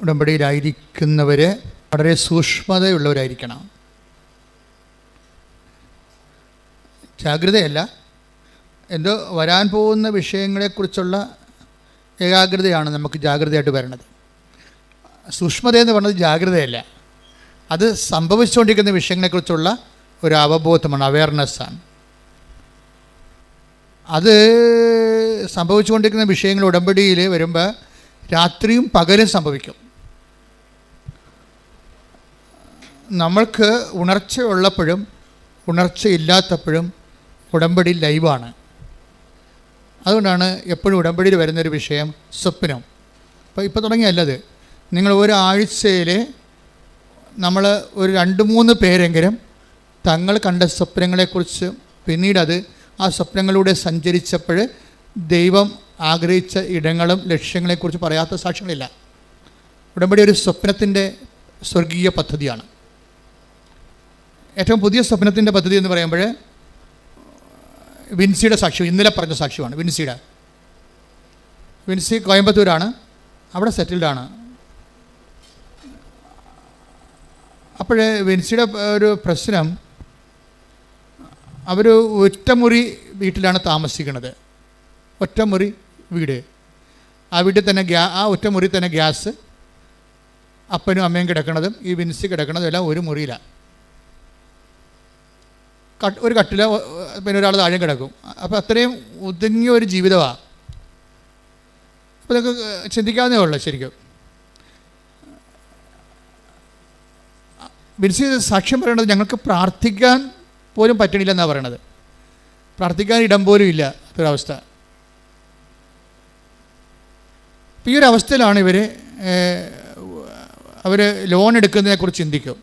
ഉടമ്പടിയിലായിരിക്കുന്നവർ വളരെ സൂക്ഷ്മതയുള്ളവരായിരിക്കണം. ജാഗ്രതയല്ല. എന്തോ വരാൻ പോകുന്ന വിഷയങ്ങളെക്കുറിച്ചുള്ള ഏകാഗ്രതയാണ് നമുക്ക് ജാഗ്രതയായിട്ട് വരണത്. സൂക്ഷ്മത എന്ന് പറയുന്നത് ജാഗ്രതയല്ല. അത് സംഭവിച്ചുകൊണ്ടിരിക്കുന്ന വിഷയങ്ങളെക്കുറിച്ചുള്ള ഒരു അവബോധമാണ് അവയർനെസ്സാണ് അത് സംഭവിച്ചുകൊണ്ടിരിക്കുന്ന വിഷയങ്ങൾ ഉടമ്പടിയിൽ വരുമ്പോൾ രാത്രിയും പകലും സംഭവിക്കും. നമ്മൾക്ക് ഉണർച്ചയുള്ളപ്പോഴും ഉണർച്ച ഇല്ലാത്തപ്പോഴും ഉടമ്പടി ലൈവാണ്. അതുകൊണ്ടാണ് എപ്പോഴും ഉടമ്പടിയിൽ വരുന്നൊരു വിഷയം സ്വപ്നം. അപ്പോൾ ഇപ്പോൾ തുടങ്ങിയല്ലത് നിങ്ങൾ ഒരാഴ്ചയിൽ നമ്മൾ ഒരു രണ്ട് മൂന്ന് പേരെങ്കിലും തങ്ങൾ കണ്ട സ്വപ്നങ്ങളെക്കുറിച്ച് പിന്നീടത് ആ സ്വപ്നങ്ങളിലൂടെ സഞ്ചരിച്ചപ്പോൾ ദൈവം ആഗ്രഹിച്ച ഇടങ്ങളും ലക്ഷ്യങ്ങളെക്കുറിച്ച് പറയാത്ത സാക്ഷ്യങ്ങളില്ല. ഉടമ്പടി ഒരു സ്വപ്നത്തിന്റെ സ്വർഗീയ പദ്ധതിയാണ്. ഏറ്റവും പുതിയ സ്വപ്നത്തിന്റെ പദ്ധതി എന്ന് പറയുമ്പോൾ വിൻസിയുടെ സാക്ഷ്യം ഇന്നലെ പറഞ്ഞ സാക്ഷ്യമാണ് വിൻസിയുടെ. വിൻസി കോയമ്പത്തൂരാണ് അവിടെ സെറ്റിൽഡാണ് അപ്പോൾ വിൻസിയുടെ ഒരു പ്രശ്നം അവർ ഒറ്റമുറി വീട്ടിലാണ് താമസിക്കുന്നത്. ഒറ്റമുറി വീട്. ആ വീട്ടിൽ തന്നെ ഗ്യാ ആ ഒറ്റമുറി തന്നെ ഗ്യാസ് അപ്പനും അമ്മയും കിടക്കുന്നതും ഈ വിൻസി കിടക്കണതും എല്ലാം ഒരു മുറിയിലാണ് കട്ട് ഒരു കട്ടില പിന്നെ ഒരാൾ താഴെ കിടക്കും. അപ്പോൾ അത്രയും ഒതുങ്ങിയ ഒരു ജീവിതമാണ് അപ്പോൾ നിങ്ങൾക്ക് ചിന്തിക്കാവുന്നേ ഉള്ളൂ ശരിക്കും. ബിൻസി സാക്ഷ്യം പറയണത് ഞങ്ങൾക്ക് പ്രാർത്ഥിക്കാൻ പോലും പറ്റണില്ല എന്നാണ് പറയണത്. പ്രാർത്ഥിക്കാൻ ഇടം പോലും ഇല്ല അതൊരവസ്ഥ ഈ ഒരു അവസ്ഥയിലാണ് ഇവർ അവർ ലോൺ എടുക്കുന്നതിനെക്കുറിച്ച് ചിന്തിക്കും.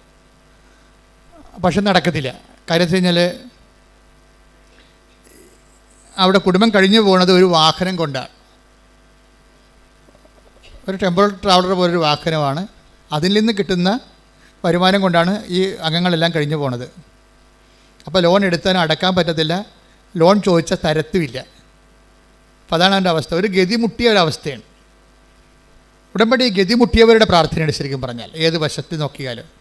പക്ഷെ നടക്കത്തില്ല. കാര്യം കഴിഞ്ഞാൽ അവിടെ കുടുംബം കഴിഞ്ഞു പോകുന്നത് ഒരു വാഹനം കൊണ്ടാണ് ഒരു ടെമ്പിൾ ട്രാവലർ പോലൊരു വാഹനമാണ്. അതിൽ നിന്ന് കിട്ടുന്ന വരുമാനം കൊണ്ടാണ് ഈ അംഗങ്ങളെല്ലാം കഴിഞ്ഞു പോണത്. അപ്പോൾ ലോൺ എടുത്താൽ അടക്കാൻ പറ്റത്തില്ല. ലോൺ ചോദിച്ച തരത്തുമില്ല. അപ്പോൾ അതാണ് അവന്റെ അവസ്ഥ. ഒരു ഗതിമുട്ടിയ ഒരവസ്ഥയാണ് ഉടമ്പടി ഗതിമുട്ടിയവരുടെ പ്രാർത്ഥനയാണ് ശരിക്കും പറഞ്ഞാൽ. ഏത് വശത്ത് നോക്കിയാലും.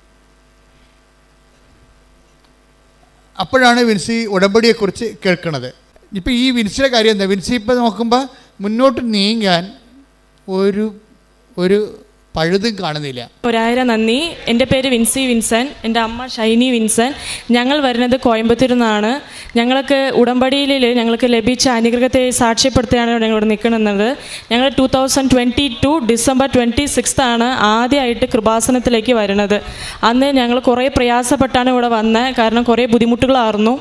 അപ്പോഴാണ് വിൻസി ഉടമ്പടിയെക്കുറിച്ച് കേൾക്കുന്നത് ഇപ്പോൾ ഈ വിൻസിയുടെ കാര്യം എന്താ? വിൻസി ഇപ്പോൾ നോക്കുമ്പോൾ മുന്നോട്ട് നീങ്ങാൻ ഒരു ഒരു പഴുതും കാണുന്നില്ല. ഒരായിരം നന്ദി. എന്റെ പേര് വിൻസി വിൻസൻ. എന്റെ അമ്മ ഷൈനി വിൻസൻ. ഞങ്ങൾ വരുന്നത് കോയമ്പത്തൂരിൽ നിന്നാണ്. ഞങ്ങൾക്ക് ഉടമ്പടിയിൽ ഞങ്ങൾക്ക് ലഭിച്ച അനുഗ്രഹത്തെ സാക്ഷ്യപ്പെടുത്തിയാണ് ഞങ്ങൾ ഇവിടെ നിൽക്കുന്നത്. ഞങ്ങൾ two thousand twenty two December twenty ആണ് ആദ്യമായിട്ട് കൃപാസനത്തിലേക്ക് വരുന്നത്. അന്ന് ഞങ്ങൾ കുറേ പ്രയാസപ്പെട്ടാണ് ഇവിടെ വന്നത് കാരണം കുറേ ബുദ്ധിമുട്ടുകളായിരുന്നു.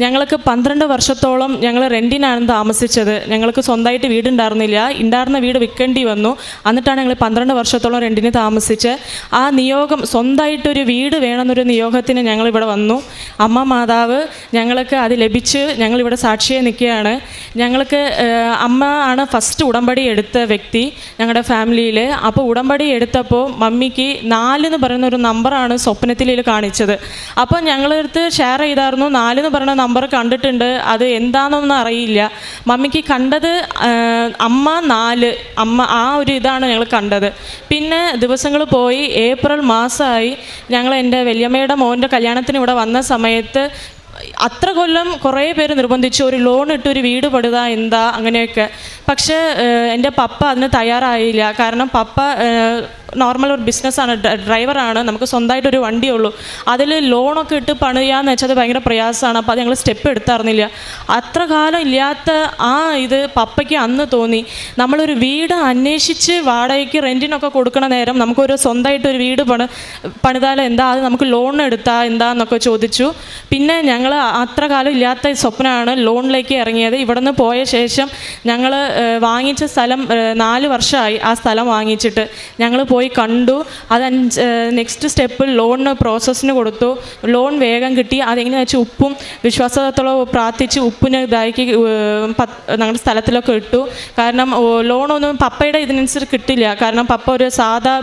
ഞങ്ങൾക്ക് പന്ത്രണ്ട് വർഷത്തോളം ഞങ്ങൾ റെന്റിനാണ് താമസിച്ചത്. ഞങ്ങൾക്ക് സ്വന്തമായിട്ട് വീടുണ്ടായിരുന്നില്ല. ഉണ്ടായിരുന്ന വീട് വിൽക്കേണ്ടി വന്നു. എന്നിട്ടാണ് ഞങ്ങൾ പന്ത്രണ്ട് വർഷത്തോളം റെന്റിന് താമസിച്ച് ആ നിയോഗം സ്വന്തമായിട്ടൊരു വീട് വേണമെന്നൊരു നിയോഗത്തിന് ഞങ്ങളിവിടെ വന്നു. അമ്മ മാതാവ് ഞങ്ങൾക്ക് അത് ലഭിച്ച് ഞങ്ങളിവിടെ സാക്ഷിയെ നിൽക്കുകയാണ്. ഞങ്ങൾക്ക് അമ്മ ആണ് ഫസ്റ്റ് ഉടമ്പടി എടുത്ത വ്യക്തി ഞങ്ങളുടെ ഫാമിലിയിൽ അപ്പോൾ ഉടമ്പടി എടുത്തപ്പോൾ മമ്മിക്ക് നാലെന്ന് പറയുന്ന ഒരു നമ്പറാണ് സ്വപ്നത്തിൽ കാണിച്ചത്. അപ്പോൾ ഞങ്ങളടുത്ത് ഷെയർ ചെയ്തായിരുന്നു. നാലെന്ന് പറയുന്ന നമ്പർ കണ്ടിട്ടുണ്ട്. അത് എന്താണെന്നൊന്നും അറിയില്ല. മമ്മിക്ക് കണ്ടത് അമ്മ നാല് അമ്മ ആ ഒരു ഇതാണ് ഞങ്ങൾ കണ്ടത്. പിന്നെ ദിവസങ്ങൾ പോയി. ഏപ്രിൽ മാസമായി ഞങ്ങൾ എന്റെ വല്യമ്മയുടെ മോന്റെ കല്യാണത്തിന് ഇവിടെ വന്ന സമയത്ത് അത്ര കൊല്ലം കുറേ പേര് നിർബന്ധിച്ചു. ഒരു ലോൺ ഇട്ട് ഒരു വീട് പെടുക എന്താ അങ്ങനെയൊക്കെ. പക്ഷേ എന്റെ പപ്പ അതിന് തയ്യാറായില്ല. കാരണം പപ്പ നോർമൽ ഒരു ബിസിനസ്സാണ് ഡ്രൈവറാണ് നമുക്ക് സ്വന്തമായിട്ടൊരു വണ്ടിയുള്ളൂ. അതിൽ ലോണൊക്കെ ഇട്ട് പണിയാന്ന് വെച്ചാൽ ഭയങ്കര പ്രയാസമാണ് അപ്പോൾ അത് ഞങ്ങൾ സ്റ്റെപ്പ് എടുത്തറിഞ്ഞില്ല. അത്ര കാലം ഇല്ലാത്ത ആ ഇത് പപ്പയ്ക്ക് അന്ന് തോന്നി. നമ്മളൊരു വീട് അന്വേഷിച്ച് വാടകയ്ക്ക് റെന്റിനൊക്കെ കൊടുക്കണ നേരം നമുക്കൊരു സ്വന്തമായിട്ടൊരു വീട് പണി പണിതാൽ എന്താ? അത് നമുക്ക് ലോൺ എടുത്താ എന്താന്നൊക്കെ ചോദിച്ചു. പിന്നെ ഞങ്ങൾ അത്ര കാലം ഇല്ലാത്ത സ്വപ്നമാണ് ലോണിലേക്ക് ഇറങ്ങിയത്. ഇവിടെ നിന്ന് പോയ ശേഷം ഞങ്ങൾ വാങ്ങിച്ച സ്ഥലം നാല് വർഷമായി ആ സ്ഥലം വാങ്ങിച്ചിട്ട്. ഞങ്ങൾ പോയി കണ്ടു. അത് അഞ്ച് നെക്സ്റ്റ് സ്റ്റെപ്പ് ലോണിന് പ്രോസസ്സിന് കൊടുത്തു. ലോൺ വേഗം കിട്ടി. അതെങ്ങനെയാ വെച്ചാൽ ഉപ്പും വിശ്വാസത്തോളം പ്രാർത്ഥിച്ച് ഉപ്പിന് ഇതാക്കി ഞങ്ങളുടെ സ്ഥലത്തിലൊക്കെ ഇട്ടു. കാരണം ലോണൊന്നും പപ്പയുടെ ഇതിനനുസരിച്ച് കിട്ടില്ല. കാരണം പപ്പ ഒരു സാധാ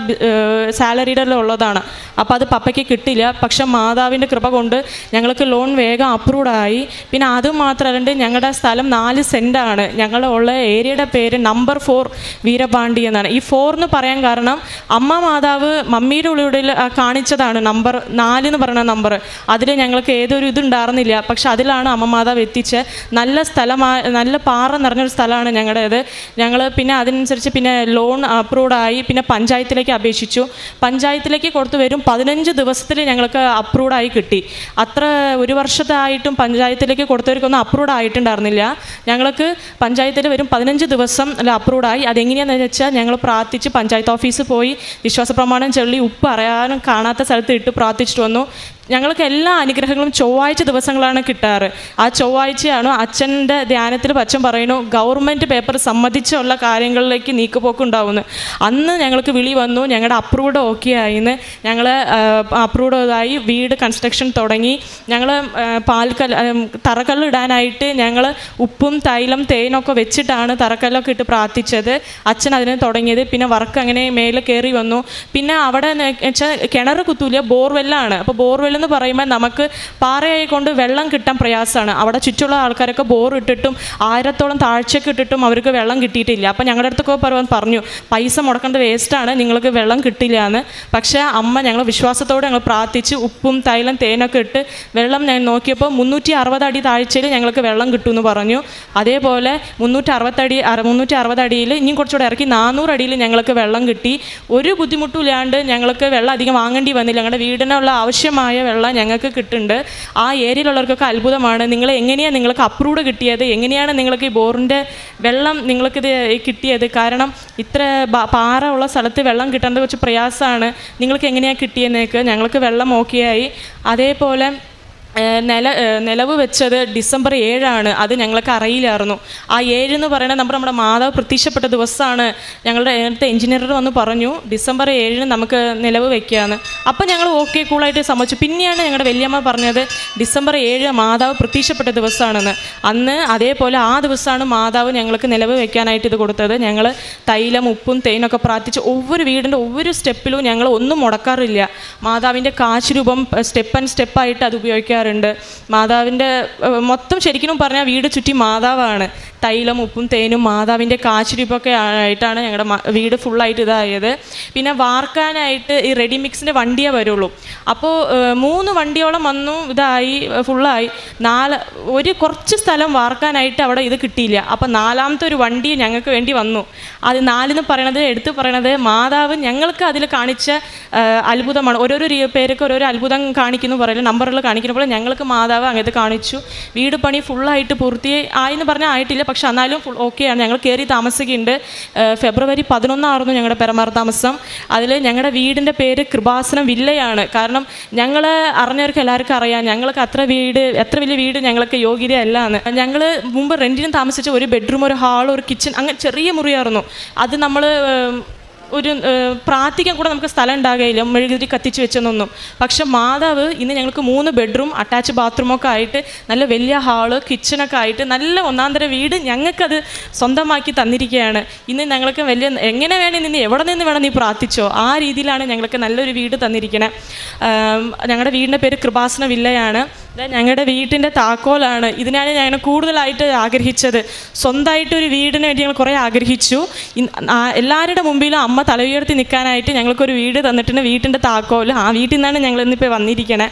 സാലറിയുടെ ഉള്ളതാണ്. അപ്പോൾ അത് പപ്പയ്ക്ക് കിട്ടില്ല. പക്ഷെ മാതാവിന്റെ കൃപ കൊണ്ട് ഞങ്ങൾക്ക് ലോൺ വേഗം അപ്രൂവ്ഡ് ആയി. പിന്നെ അത് മാത്രമല്ല ഞങ്ങളുടെ സ്ഥലം നാല് സെന്റാണ് ഞങ്ങളുടെ ഉള്ള ഏരിയയുടെ പേര് നമ്പർ ഫോർ വീരപാണ്ഡി എന്നാണ്. ഈ ഫോർ എന്ന് പറയാൻ കാരണം അമ്മ മാതാവ് മമ്മിയുടെ ഉള്ളിൽ കാണിച്ചതാണ് നമ്പർ നാല് എന്ന് പറയുന്ന നമ്പർ. അതിൽ ഞങ്ങൾക്ക് ഏതൊരു ഇതുണ്ടായിരുന്നില്ല പക്ഷെ അതിലാണ് അമ്മ മാതാവ് എത്തിച്ച് നല്ല സ്ഥലമായ നല്ല പാറ നിറഞ്ഞൊരു സ്ഥലമാണ് ഞങ്ങളുടേത്. ഞങ്ങൾ പിന്നെ അതിനനുസരിച്ച് പിന്നെ ലോൺ അപ്രൂവായി പിന്നെ പഞ്ചായത്തിലേക്ക് അപേക്ഷിച്ചു. പഞ്ചായത്തിലേക്ക് കൊടുത്തു വരും പതിനഞ്ച് ദിവസത്തിൽ ഞങ്ങൾക്ക് അപ്രൂവായി കിട്ടി. അത്ര ഒരു വർഷത്തായിട്ടും പഞ്ചായത്തിലേക്ക് കൊടുത്തവർക്കൊന്നും അപ്രൂവ് ആയിട്ടുണ്ടായിരുന്നില്ല ഞങ്ങൾക്ക് പഞ്ചായത്തിൽ വരും പതിനഞ്ച് ദിവസം അല്ല അപ്രൂവായി അതെങ്ങനെയാണെന്ന് വെച്ചാൽ ഞങ്ങൾ പ്രാർത്ഥിച്ച് പഞ്ചായത്ത് ഓഫീസിൽ പോയി വിശ്വാസ പ്രമാണം ചൊല്ലി ഉപ്പ് അറിയാനും കാണാത്ത സ്ഥലത്ത് ഇട്ട് പ്രാർത്ഥിച്ചിട്ട് വന്നു. ഞങ്ങൾക്ക് എല്ലാ അനുഗ്രഹങ്ങളും ചൊവ്വാഴ്ച ദിവസങ്ങളാണ് കിട്ടാറ്. ആ ചൊവ്വാഴ്ചയാണ് അച്ഛന്റെ ധ്യാനത്തിൽ അച്ഛൻ പറയുന്നു ഗവൺമെന്റ് പേപ്പർ സംബന്ധിച്ചുള്ള കാര്യങ്ങളിലേക്ക് നീക്കുപോക്കുണ്ടാവുന്നു. അന്ന് ഞങ്ങൾക്ക് വിളി വന്നു ഞങ്ങളുടെ അപ്രൂവ്ഡ് ഓക്കെ ആയിന്ന്. ഞങ്ങൾ അപ്രൂവ്ഡ് ഇതായി വീട് കൺസ്ട്രക്ഷൻ തുടങ്ങി. ഞങ്ങൾ പാൽക്കല്ല് തറക്കല്ല് ഇടാനായിട്ട് ഞങ്ങൾ ഉപ്പും തൈലം തേനൊക്കെ വെച്ചിട്ടാണ് തറക്കല്ലൊക്കെ ഇട്ട് പ്രാർത്ഥിച്ചത്. അച്ഛൻ അതിന് തുടങ്ങിയത്. പിന്നെ വർക്ക് അങ്ങനെ മേലെ കയറി വന്നു. പിന്നെ അവിടെ വെച്ചാൽ കിണർ കുത്തൂല ബോർവെല്ലാണ്. അപ്പോൾ ബോർവെൽ എന്ന് പറയുമ്പോൾ നമുക്ക് പാറയായി കൊണ്ട് വെള്ളം കിട്ടാൻ പ്രയാസമാണ്. അവിടെ ചുറ്റുള്ള ആൾക്കാരൊക്കെ ബോർ ഇട്ടിട്ടും ആയിരത്തോളം താഴ്ചയ്ക്ക് ഇട്ടിട്ടും അവർക്ക് വെള്ളം കിട്ടിയിട്ടില്ല. അപ്പം ഞങ്ങളുടെ അടുത്തൊക്കെ പറയാൻ പറഞ്ഞു പൈസ മുടക്കേണ്ട വേസ്റ്റാണ് നിങ്ങൾക്ക് വെള്ളം കിട്ടില്ല എന്ന്. പക്ഷേ അമ്മ ഞങ്ങൾ വിശ്വാസത്തോടെ ഞങ്ങൾ പ്രാർത്ഥിച്ച് ഉപ്പും തൈലം തേനൊക്കെ ഇട്ട് വെള്ളം ഞാൻ നോക്കിയപ്പോൾ മുന്നൂറ്റി അറുപത് അടി താഴ്ചയിൽ ഞങ്ങൾക്ക് വെള്ളം കിട്ടുമെന്ന് പറഞ്ഞു. അതേപോലെ മുന്നൂറ്റി അറുപത്തടി അറ മുന്നൂറ്റി അറുപത് അടിയിൽ ഇനിയും കുറച്ചുകൂടെ ഇറക്കി നാനൂറ് അടിയിൽ ഞങ്ങൾക്ക് വെള്ളം കിട്ടി. ഒരു ബുദ്ധിമുട്ടും ഇല്ലാണ്ട് ഞങ്ങൾക്ക് വെള്ളം അധികം വാങ്ങേണ്ടി വന്നില്ല. ഞങ്ങളുടെ വീടിനുള്ള ആവശ്യമായ വെള്ളം ഞങ്ങൾക്ക് കിട്ടുന്നുണ്ട്. ആ ഏരിയയിലുള്ളവർക്കൊക്കെ അത്ഭുതമാണ്. നിങ്ങൾ എങ്ങനെയാണ് നിങ്ങൾക്ക് അപ്രൂവ്ഡ് കിട്ടിയത്? എങ്ങനെയാണ് നിങ്ങൾക്ക് ഈ ബോറിന്റെ വെള്ളം നിങ്ങൾക്കിത് കിട്ടിയത്? കാരണം ഇത്ര പാറ ഉള്ള സ്ഥലത്ത് വെള്ളം കിട്ടേണ്ടത് കുറച്ച് പ്രയാസമാണ്. നിങ്ങൾക്ക് എങ്ങനെയാണ് കിട്ടിയെന്നേക്ക് ഞങ്ങൾക്ക് വെള്ളം ഓക്കെയായി അതേപോലെ നില നിലവ് വെച്ചത് ഡിസംബർ ഏഴാണ്. അത് ഞങ്ങൾക്ക് അറിയില്ലായിരുന്നു. ആ ഏഴ് എന്ന് പറയുന്ന നമ്പർ നമ്മുടെ മാതാവ് പ്രത്യക്ഷപ്പെട്ട ദിവസമാണ്. ഞങ്ങളുടെ നേരത്തെ എഞ്ചിനീയർ വന്ന് പറഞ്ഞു ഡിസംബർ ഏഴിന് നമുക്ക് നിലവ് വെക്കുകയാണ് അപ്പം ഞങ്ങൾ ഓക്കെ കൂളായിട്ട് സമ്മതിച്ചു. പിന്നെയാണ് ഞങ്ങളുടെ വലിയമ്മ പറഞ്ഞത് ഡിസംബർ ഏഴ് മാതാവ് പ്രത്യക്ഷപ്പെട്ട ദിവസമാണെന്ന്. അന്ന് അതേപോലെ ആ ദിവസമാണ് മാതാവ് ഞങ്ങൾക്ക് നിലവ് വെക്കാനായിട്ട് ഇത് കൊടുത്തത്. ഞങ്ങൾ തൈലം ഉപ്പും തേനൊക്കെ പ്രാർത്ഥിച്ച് ഒവ്വൊരു വീടിന്റെ ഒവ്വൊരു സ്റ്റെപ്പിലും ഞങ്ങൾ ഒന്നും മുടക്കാറില്ല. മാതാവിന്റെ കാശ് രൂപം സ്റ്റെപ്പ് ആൻഡ് സ്റ്റെപ്പായിട്ട് അത് ഉപയോഗിക്കാറ് ഉപയോഗിക്കാറുണ്ട് മാതാവിന്റെ മൊത്തം ശരിക്കും പറഞ്ഞാൽ വീട് ചുറ്റി മാതാവാണ്. തൈലം ഉപ്പും തേനും മാതാവിന്റെ കാശിരിപ്പൊക്കെ ആയിട്ടാണ് ഞങ്ങളുടെ വീട് ഫുള്ളായിട്ട് ഇതായത്. പിന്നെ വാർക്കാനായിട്ട് ഈ റെഡി മിക്സിന്റെ വണ്ടിയേ വരുള്ളൂ. അപ്പോൾ മൂന്ന് വണ്ടിയോളം വന്നു ഇതായി ഫുള്ളായി. നാല് ഒരു കുറച്ച് സ്ഥലം വാർക്കാനായിട്ട് അവിടെ ഇത് കിട്ടിയില്ല. അപ്പോൾ നാലാമത്തെ ഒരു വണ്ടി ഞങ്ങൾക്ക് വേണ്ടി വന്നു. അത് നാലെന്ന് പറയണത് എടുത്തു പറയണത് മാതാവ് ഞങ്ങൾക്ക് അതിൽ കാണിച്ച അത്ഭുതമാണ്. ഓരോരോ പേരൊക്കെ ഓരോരോ അത്ഭുതം കാണിക്കുന്നു പറയുന്നത് നമ്പറുകൾ കാണിക്കുമ്പോൾ ഞങ്ങൾക്ക് മാതാവ് അങ്ങനത്തെ കാണിച്ചു. വീട് പണി ഫുള്ളായിട്ട് പൂർത്തി ആയെന്ന് പറഞ്ഞാൽ ആയിട്ടില്ല. പക്ഷെ എന്നാലും ഫുൾ ഓക്കെയാണ് ഞങ്ങൾ കയറി താമസിക്കുന്നുണ്ട്. ഫെബ്രുവരി പതിനൊന്നായിരുന്നു ഞങ്ങളുടെ പെരമാർ താമസം. അതിൽ ഞങ്ങളുടെ വീടിന്റെ പേര് കൃപാസനം വില്ലയാണ്. കാരണം ഞങ്ങൾ അറിഞ്ഞവർക്ക് എല്ലാവർക്കും അറിയാം. ഞങ്ങൾക്ക് അത്ര വീട് എത്ര വലിയ വീട് ഞങ്ങൾക്ക് യോഗ്യതയല്ല എന്ന് ഞങ്ങൾ മുമ്പ് റെന്റിന് താമസിച്ച ഒരു ബെഡ്റൂം ഒരു ഹാൾ ഒരു കിച്ചൺ അങ്ങനെ ചെറിയ മുറിയായിരുന്നു. അത് നമ്മൾ ഒരു പ്രാർത്ഥിക്കാൻ കൂടെ നമുക്ക് സ്ഥലം ഉണ്ടാകുകയില്ല മെഴുകുതിരി കത്തിച്ച് വെച്ചെന്നൊന്നും. പക്ഷെ മാതാവ് ഇന്ന് ഞങ്ങൾക്ക് മൂന്ന് ബെഡ്റൂം അറ്റാച്ച് ബാത്റൂമൊക്കെ ആയിട്ട് നല്ല വലിയ ഹാൾ കിച്ചണൊക്കെ ആയിട്ട് നല്ല ഒന്നാന്തര വീട് ഞങ്ങൾക്കത് സ്വന്തമാക്കി തന്നിരിക്കുകയാണ്. ഇന്ന് ഞങ്ങൾക്ക് വലിയ എങ്ങനെ വേണേ നിന്ന് എവിടെ നിന്ന് വേണം നീ പ്രാർത്ഥിച്ചോ ആ രീതിയിലാണ് ഞങ്ങൾക്ക് നല്ലൊരു വീട് തന്നിരിക്കണേ. ഞങ്ങളുടെ വീടിന്റെ പേര് കൃപാസന വില്ലയാണ്. ഞങ്ങളുടെ വീട്ടിന്റെ താക്കോലാണ്. ഇതിനാണ് ഞങ്ങൾ കൂടുതലായിട്ട് ആഗ്രഹിച്ചത്. സ്വന്തമായിട്ട് ഒരു വീടിന് വേണ്ടി ഞങ്ങൾ കുറേ ആഗ്രഹിച്ചു. എല്ലാവരുടെ മുമ്പിലും അമ്മ തല ഉയർത്തി നിൽക്കാനായിട്ട് ഞങ്ങൾക്കൊരു വീട് തന്നിട്ടുണ്ട്. വീട്ടിന്റെ താക്കോൽ ആ വീട്ടിൽ നിന്നാണ് ഞങ്ങൾ ഇന്നിപ്പോൾ വന്നിരിക്കണേ.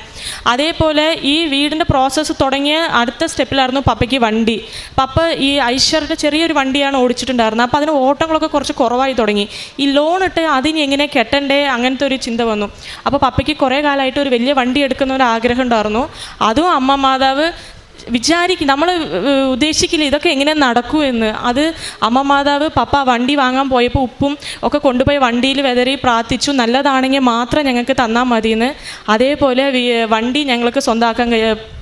അതേപോലെ ഈ വീടിന്റെ പ്രോസസ്സ് തുടങ്ങിയ അടുത്ത സ്റ്റെപ്പിലായിരുന്നു പപ്പയ്ക്ക് വണ്ടി. പപ്പ ഈ ഐശ്വര്യയുടെ ചെറിയൊരു വണ്ടിയാണ് ഓടിച്ചിട്ടുണ്ടായിരുന്നത്. അപ്പോൾ അതിന് ഓട്ടങ്ങളൊക്കെ കുറച്ച് കുറവായി തുടങ്ങി. ഈ ലോൺ ഇട്ട് അതിന് എങ്ങനെ കെട്ടണ്ടേ അങ്ങനത്തെ ഒരു ചിന്ത വന്നു. അപ്പോൾ പപ്പയ്ക്ക് കുറേ കാലമായിട്ട് ഒരു വലിയ വണ്ടി എടുക്കുന്ന ഒരു ആഗ്രഹം ഉണ്ടായിരുന്നു. അതും അമ്മ മാതാവ് വിചാരിക്കും നമ്മൾ ഉദ്ദേശിക്കില്ല ഇതൊക്കെ എങ്ങനെ നടക്കൂ എന്ന്. അത് അമ്മ മാതാവ് പപ്പ വണ്ടി വാങ്ങാൻ പോയപ്പോൾ ഉപ്പും ഒക്കെ കൊണ്ടുപോയി വണ്ടിയിൽ വെതറി പ്രാർത്ഥിച്ചു. നല്ലതാണെങ്കിൽ മാത്രം ഞങ്ങൾക്ക് തന്നാൽ മതിയെന്ന്. അതേപോലെ വണ്ടി ഞങ്ങൾക്ക് സ്വന്തമാക്കാൻ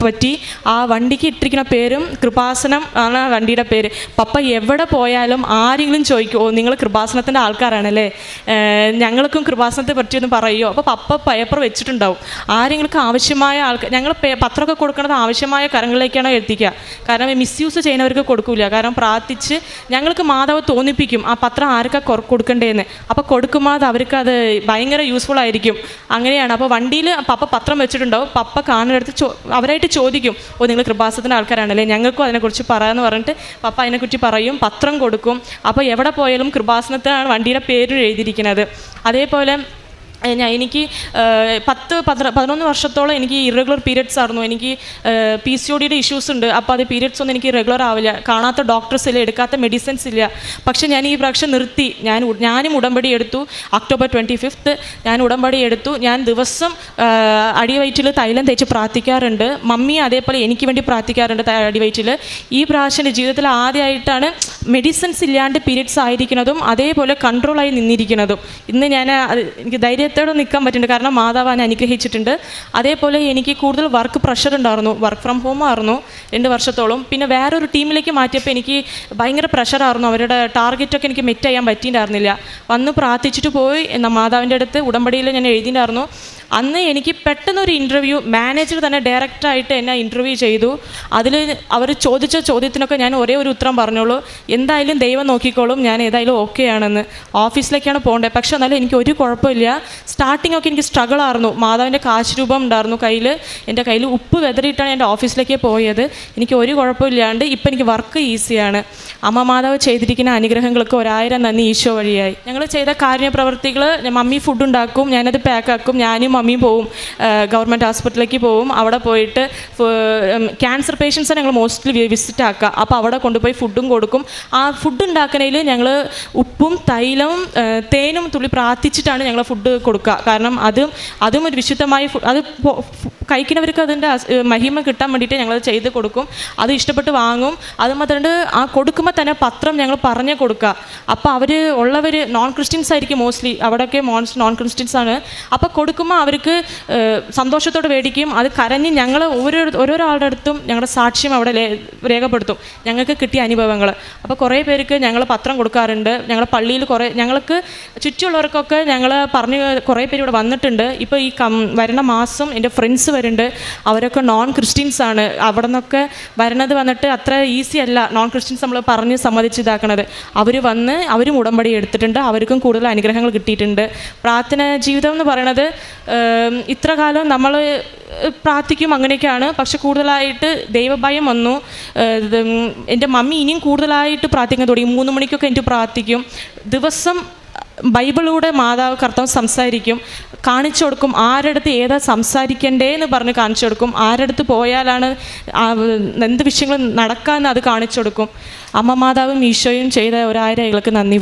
പറ്റി. ആ വണ്ടിക്ക് ഇട്ടിരിക്കുന്ന പേരും കൃപാസനം ആണ് വണ്ടിയുടെ പേര്. പപ്പ എവിടെ പോയാലും ആരെങ്കിലും ചോദിക്കും ഓ നിങ്ങൾ കൃപാസനത്തിന്റെ ആൾക്കാരാണല്ലേ? ഞങ്ങൾക്കും കൃപാസനത്തെ പറ്റിയൊന്ന് പറയുമോ അപ്പോൾ പപ്പ പേപ്പർ വെച്ചിട്ടുണ്ടാവും. ആരെങ്കിലും ആവശ്യമായ ആൾക്കാർ ഞങ്ങൾ പത്രമൊക്കെ കൊടുക്കുന്നത് ആവശ്യമായ കരങ്ങളിലേക്ക് കരങ്ങളിലേക്കാണ് എത്തിക്കുക. കാരണം മിസ്യൂസ് ചെയ്യുന്നവർക്ക് കൊടുക്കില്ല കാരണം പ്രാർത്ഥിച്ച് ഞങ്ങൾക്ക് മാതാവ് തോന്നിപ്പിക്കും ആ പത്രം ആർക്കാ കൊടുക്കേണ്ടതെന്ന് അപ്പോൾ കൊടുക്കുമ്പോൾ അവർക്ക് അത് ഭയങ്കര യൂസ്ഫുൾ ആയിരിക്കും. അങ്ങനെയാണ്. അപ്പോൾ വണ്ടിയിൽ പപ്പ പത്രം വെച്ചിട്ടുണ്ടാവും. പപ്പ കാണുന്നിടത്ത് ചോ അവരായിട്ട് ചോദിക്കും ഓ നിങ്ങൾ കൃപാസത്തിന്റെ ആൾക്കാരാണല്ലേ ഞങ്ങൾക്കും അതിനെക്കുറിച്ച് പറയാമെന്ന് പറഞ്ഞിട്ട് പപ്പ അതിനെക്കുറിച്ച് പറയും പത്രം കൊടുക്കും. അപ്പോൾ എവിടെ പോയാലും കൃപാസനത്തിനാണ് വണ്ടിയുടെ പേര് എഴുതിയിരിക്കുന്നത്. അതേപോലെ ഞാൻ എനിക്ക് പത്ത് പത്ര പതിനൊന്ന് വർഷത്തോളം എനിക്ക് ഇറഗുലർ പീരിയഡ്സ് ആയിരുന്നു. എനിക്ക് പി സി ഒ ഡിയുടെ ഇഷ്യൂസ് ഉണ്ട്. അപ്പോൾ അത് പീരിയഡ്സ് ഒന്നും എനിക്ക് റെഗുലർ ആവില്ല. കാണാത്ത ഡോക്ടേഴ്സ് ഇല്ല എടുക്കാത്ത മെഡിസിൻസ് ഇല്ല. പക്ഷേ ഞാൻ ഈ പ്രാവശ്യം നിർത്തി. ഞാൻ ഞാനും ഉടമ്പടി എടുത്തു. ഒക്ടോബർ ട്വന്റി ഫിഫ്ത്ത് ഞാൻ ഉടമ്പടി എടുത്തു. ഞാൻ ദിവസം അടിവയറ്റിൽ തൈലം തേച്ച് പ്രാർത്ഥിക്കാറുണ്ട്. മമ്മി അതേപോലെ എനിക്ക് വേണ്ടി പ്രാർത്ഥിക്കാറുണ്ട് അടിവയറ്റിൽ. ഈ പ്രാവശ്യം ജീവിതത്തിൽ ആദ്യമായിട്ടാണ് മെഡിസിൻസ് ഇല്ലാണ്ട് പീരിയഡ്സ് ആയിരിക്കുന്നതും അതേപോലെ കൺട്രോളായി നിന്നിരിക്കുന്നതും. ഇന്ന് ഞാൻ എനിക്ക് എനിക്ക് ധൈര്യത്തോടെ നിൽക്കാൻ പറ്റുന്നുണ്ട് കാരണം മാതാവ് എന്നെ അനുഗ്രഹിച്ചിട്ടുണ്ട്. അതേപോലെ എനിക്ക് കൂടുതൽ വർക്ക് പ്രഷർ ഉണ്ടായിരുന്നു. വർക്ക് ഫ്രം ഹോം ആയിരുന്നു രണ്ട് വർഷത്തോളം. പിന്നെ വേറൊരു ടീമിലേക്ക് മാറ്റിയപ്പോൾ എനിക്ക് ഭയങ്കര പ്രഷറായിരുന്നു അവരുടെ ടാർഗറ്റൊക്കെ എനിക്ക് മെറ്റ് ചെയ്യാൻ പറ്റിയിട്ടുണ്ടായിരുന്നില്ല. വന്ന് പ്രാർത്ഥിച്ചിട്ട് പോയി മാതാവിന്റെ അടുത്ത് ഉടമ്പടിയിൽ ഞാൻ എഴുതിയിട്ടുണ്ടായിരുന്നു. അന്ന് എനിക്ക് പെട്ടെന്നൊരു ഇന്റർവ്യൂ മാനേജർ തന്നെ ഡയറക്റ്റായിട്ട് എന്നെ ഇന്റർവ്യൂ ചെയ്തു. അതിൽ അവർ ചോദിച്ച ചോദ്യത്തിനൊക്കെ ഞാൻ ഒരേ ഒരു ഉത്തരം പറഞ്ഞോളൂ. എന്തായാലും ദൈവം നോക്കിക്കോളും. ഞാൻ ഏതായാലും ഓക്കെ ആണെന്ന്. ഓഫീസിലേക്കാണ് പോകേണ്ടത് പക്ഷേ എന്നാലും എനിക്ക് ഒരു കുഴപ്പമില്ല. സ്റ്റാർട്ടിംഗ് ഒക്കെ എനിക്ക് സ്ട്രഗിൾ ആയിരുന്നു. മാതാവിന്റെ കാശ് രൂപം ഉണ്ടായിരുന്നു കയ്യിൽ എന്റെ കയ്യിൽ ഉപ്പ് വെതറിയിട്ടാണ് എന്റെ ഓഫീസിലേക്ക് പോയത്. എനിക്ക് ഒരു കുഴപ്പമില്ലാണ്ട് ഇപ്പം എനിക്ക് വർക്ക് ഈസിയാണ് അമ്മ മാതാവ് ചെയ്തിരിക്കുന്ന അനുഗ്രഹങ്ങൾക്ക് ഒരായിരം നന്ദി ഈശോ വഴിയായി. ഞങ്ങൾ ചെയ്ത കാര്യപ്രവൃത്തികൾ മമ്മി ഫുഡ് ഉണ്ടാക്കും ഞാനത് പാക്കാക്കും ഞാനും മമ്മിയും പോവും ഗവൺമെന്റ് ഹോസ്പിറ്റലിലേക്ക് പോവും. അവിടെ പോയിട്ട് ക്യാൻസർ പേഷ്യൻസിനെ ഞങ്ങൾ മോസ്റ്റ്ലി വിസിറ്റ് ആക്കുക. അപ്പോൾ അവിടെ കൊണ്ടുപോയി ഫുഡും കൊടുക്കും. ആ ഫുഡ് ഉണ്ടാക്കുന്നതിൽ ഞങ്ങൾ ഉപ്പും തൈലവും തേനും തുള്ളി പ്രാർത്ഥിച്ചിട്ടാണ് ഞങ്ങൾ ഫുഡ് കൊടുക്കുക. കാരണം അതും അതും ഒരു വിശുദ്ധമായ ഫുഡ് അത് കഴിക്കുന്നവർക്ക് അതിന്റെ മഹിമ കിട്ടാൻ വേണ്ടിയിട്ട് ഞങ്ങൾ ചെയ്ത് കൊടുക്കും. അത് ഇഷ്ടപ്പെട്ട് വാങ്ങും. അത് മാത്രമല്ല ആ കൊടുക്കുമ്പോൾ തന്നെ പത്രം ഞങ്ങൾ പറഞ്ഞു കൊടുക്കുക. അപ്പോൾ അവർ ഉള്ളവർ നോൺ ക്രിസ്ത്യൻസ് ആയിരിക്കും മോസ്റ്റ്ലി അവിടെയൊക്കെ മോൺസ് നോൺ ക്രിസ്ത്യൻസ് ആണ്. അപ്പോൾ കൊടുക്കുമ്പോൾ അവർക്ക് സന്തോഷത്തോട് സന്തോഷത്തോടെ മേടിക്കും അത് കരഞ്ഞ് ഞങ്ങൾ ഓരോ ഓരോരാളുടെ അടുത്തും ഞങ്ങളുടെ സാക്ഷ്യം അവിടെ രേഖപ്പെടുത്തും. ഞങ്ങൾക്ക് കിട്ടിയ അനുഭവങ്ങൾ. അപ്പോൾ കുറേ പേർക്ക് ഞങ്ങൾ പത്രം കൊടുക്കാറുണ്ട്. ഞങ്ങളുടെ പള്ളിയിൽ കുറേ ഞങ്ങൾക്ക് ചുറ്റുമുള്ളവർക്കൊക്കെ ഞങ്ങൾ പറഞ്ഞ് കുറേ പേര് ഇവിടെ വന്നിട്ടുണ്ട്. ഇപ്പോൾ ഈ കം വരുന്ന മാസം എന്റെ ഫ്രണ്ട്സ് വരുന്നുണ്ട് അവരൊക്കെ നോൺ ക്രിസ്ത്യൻസ് ആണ്. അവിടെ നിന്നൊക്കെ വരണത് വന്നിട്ട് അത്ര ഈസി അല്ല. നോൺ ക്രിസ്ത്യൻസ് നമ്മൾ പറഞ്ഞ് സമ്മതിച്ച് ഇതാക്കണത്. അവർ വന്ന് അവരും ഉടമ്പടി എടുത്തിട്ടുണ്ട്. അവർക്കും കൂടുതൽ അനുഗ്രഹങ്ങൾ കിട്ടിയിട്ടുണ്ട്. പ്രാർത്ഥന ജീവിതം എന്ന് പറയണത് ഇത്ര കാലം നമ്മൾ പ്രാർത്ഥിക്കും അങ്ങനെയൊക്കെയാണ്. പക്ഷെ കൂടുതലായിട്ട് ദൈവഭയം വന്നു. എന്റെ മമ്മി ഇനിയും കൂടുതലായിട്ട് പ്രാർത്ഥിക്കാൻ തുടങ്ങി. മൂന്ന് മണിക്കൊക്കെ എനിക്ക് പ്രാർത്ഥിക്കും. ദിവസം ബൈബിളിലൂടെ മാതാവ് കർത്താവ് സംസാരിക്കും കാണിച്ചു കൊടുക്കും ആരടുത്ത് ഏതാ സംസാരിക്കണ്ടേ എന്ന് പറഞ്ഞ് കാണിച്ചു കൊടുക്കും. ആരടുത്ത് പോയാലാണ് എന്ത് വിഷയങ്ങൾ നടക്കാമെന്ന് അത് കാണിച്ചു കൊടുക്കും. അമ്മ മാതാവും ഈശോയും ചെയ്ത ഒരായിരം അയാൾക്ക് നന്ദി